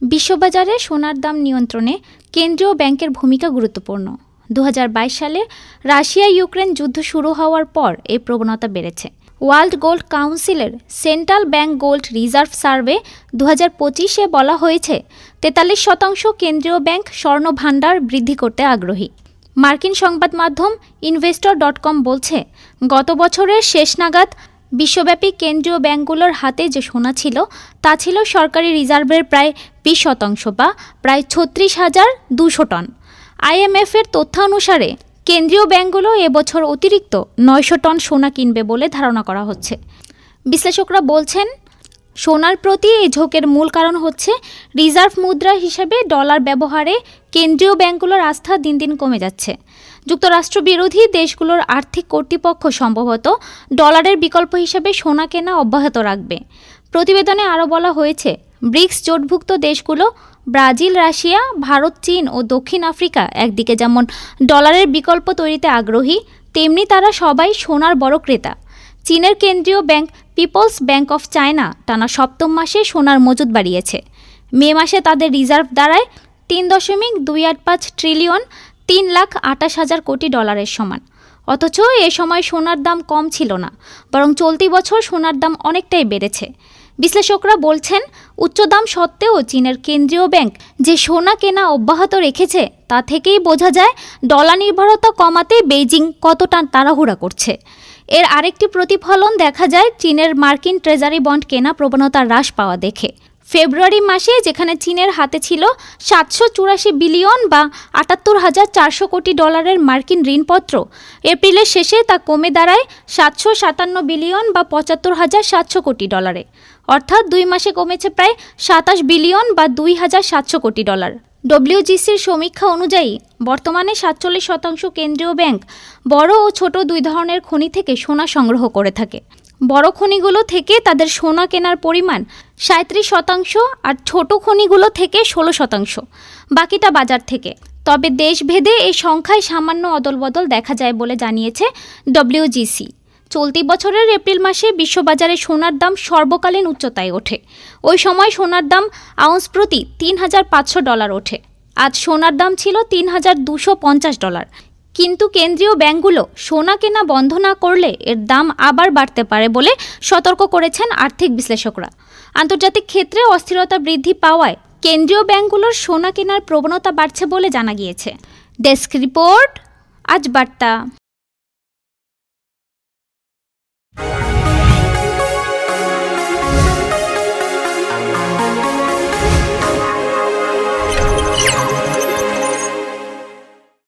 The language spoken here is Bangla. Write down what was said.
বিশ্ববাজারে সোনার দাম নিয়ন্ত্রণে কেন্দ্রীয় ব্যাংকের ভূমিকা গুরুত্বপূর্ণ। দু হাজার বাইশ সালে রাশিয়া ইউক্রেন যুদ্ধ শুরু হওয়ার পর এই প্রবণতা বেড়েছে। ওয়ার্ল্ড গোল্ড কাউন্সিলের central bank gold reserve survey দু হাজার পঁচিশে বলা হয়েছে, তেতাল্লিশ শতাংশ কেন্দ্রীয় ব্যাংক স্বর্ণ ভাণ্ডার বৃদ্ধি করতে আগ্রহী। মার্কিন সংবাদ মাধ্যম ইনভেস্টর ডট কম বলছে, গত বছরের শেষ নাগাদ বিশ্বব্যাপী কেন্দ্রীয় ব্যাংকগুলোর হাতে যে সোনা ছিল, তা ছিল সরকারি রিজার্ভের প্রায় বিশ শতাংশ বা প্রায় ছত্রিশ হাজার দুশো টন। আইএমএফের তথ্যানুসারে কেন্দ্রীয় ব্যাংকগুলো এবছর অতিরিক্ত নয়শো টন সোনা কিনবে বলে ধারণা করা হচ্ছে। বিশ্লেষকরা বলছেন, সোনার প্রতি এই ঝোঁকের মূল কারণ হচ্ছে রিজার্ভ মুদ্রা হিসেবে ডলার ব্যবহারে কেন্দ্রীয় ব্যাংকগুলোর আস্থা দিন দিন কমে যাচ্ছে। যুক্তরাষ্ট্র বিরোধী দেশগুলোর আর্থিক কর্তৃপক্ষ সম্ভবত ডলারের বিকল্প হিসেবে সোনা কেনা অব্যাহত রাখবে। প্রতিবেদনে আরও বলা হয়েছে, ব্রিক্স জোটভুক্ত দেশগুলো ব্রাজিল, রাশিয়া, ভারত, চীন ও দক্ষিণ আফ্রিকা একদিকে যেমন ডলারের বিকল্প তৈরিতে আগ্রহী, তেমনি তারা সবাই সোনার বড় ক্রেতা। চীনের কেন্দ্রীয় bank People's bank of China টানা সপ্তম মাসে সোনার মজুদ বাড়িয়েছে। মে মাসে তাদের রিজার্ভ দাঁড়ায় তিন দশমিক দুই আট পাঁচ ট্রিলিয়ন তিন লাখ আটাশ হাজার কোটি ডলারের সমান। অথচ এ সময় সোনার দাম কম ছিল না, বরং চলতি বছর সোনার দাম অনেকটাই বেড়েছে। বিশ্লেষকরা বলছেন উচ্চ দাম সত্ত্বেও চীনের কেন্দ্রীয় ব্যাংক যে সোনা কেনা অব্যাহত রেখেছে, তা থেকেই বোঝা যায় ডলার নির্ভরতা কমাতে বেইজিং কতটা তাড়াহুড়া করছে। এর আরেকটি প্রতিফলন দেখা যায় চীনের মার্কিন ট্রেজারি বন্ড কেনা প্রবণতা হ্রাস পাওয়া দেখে। ফেব্রুয়ারি মাসে যেখানে চীনের হাতে ছিল সাতশো চুরাশি বিলিয়ন বা আটাত্তর হাজার চারশো কোটি ডলারের মার্কিন ঋণপত্র। এপ্রিলের শেষে তা কমে দাঁড়ায় সাতশো সাতান্ন বিলিয়ন বা পঁচাত্তর হাজার সাতশো কোটি ডলারে। অর্থাৎ দুই মাসে কমেছে প্রায় সাতাশ বিলিয়ন বা দুই হাজার সাতশো কোটি ডলার। ডব্লিউজিসির সমীক্ষা অনুযায়ী বর্তমানে সাতচল্লিশ শতাংশ কেন্দ্রীয় ব্যাংক বড় ও ছোট দুই ধরনের খনি থেকে সোনা সংগ্রহ করে থাকে। বড় খনিগুলো থেকে তাদের সোনা কেনার পরিমাণ সাঁত্রিশ শতাংশ আর ছোট খনিগুলো থেকে ষোলো শতাংশ। বাকিটা বাজার থেকে। তবে দেশভেদে এই সংখ্যায় সামান্য অদলবদল দেখা যায় বলে জানিয়েছে ডব্লিউজিসি। চলতি বছরের এপ্রিল মাসে বিশ্ববাজারে সোনার দাম সর্বকালীন উচ্চতায় ওঠে। ওই সময় সোনার দাম আউন্স প্রতি তিন হাজার পাঁচশো ডলার ওঠে। আজ সোনার দাম ছিল তিন হাজার দুশো পঞ্চাশ ডলার। কিন্তু কেন্দ্রীয় ব্যাংকগুলো সোনা কেনা বন্ধ না করলে এর দাম আবার বাড়তে পারে বলে সতর্ক করেছেন আর্থিক বিশ্লেষকরা। আন্তর্জাতিক ক্ষেত্রে অস্থিরতা বৃদ্ধি পাওয়ায় কেন্দ্রীয় ব্যাংকগুলোর সোনা কেনার প্রবণতা বাড়ছে বলে জানা গিয়েছে। ডেস্ক রিপোর্ট, আজ বার্তা।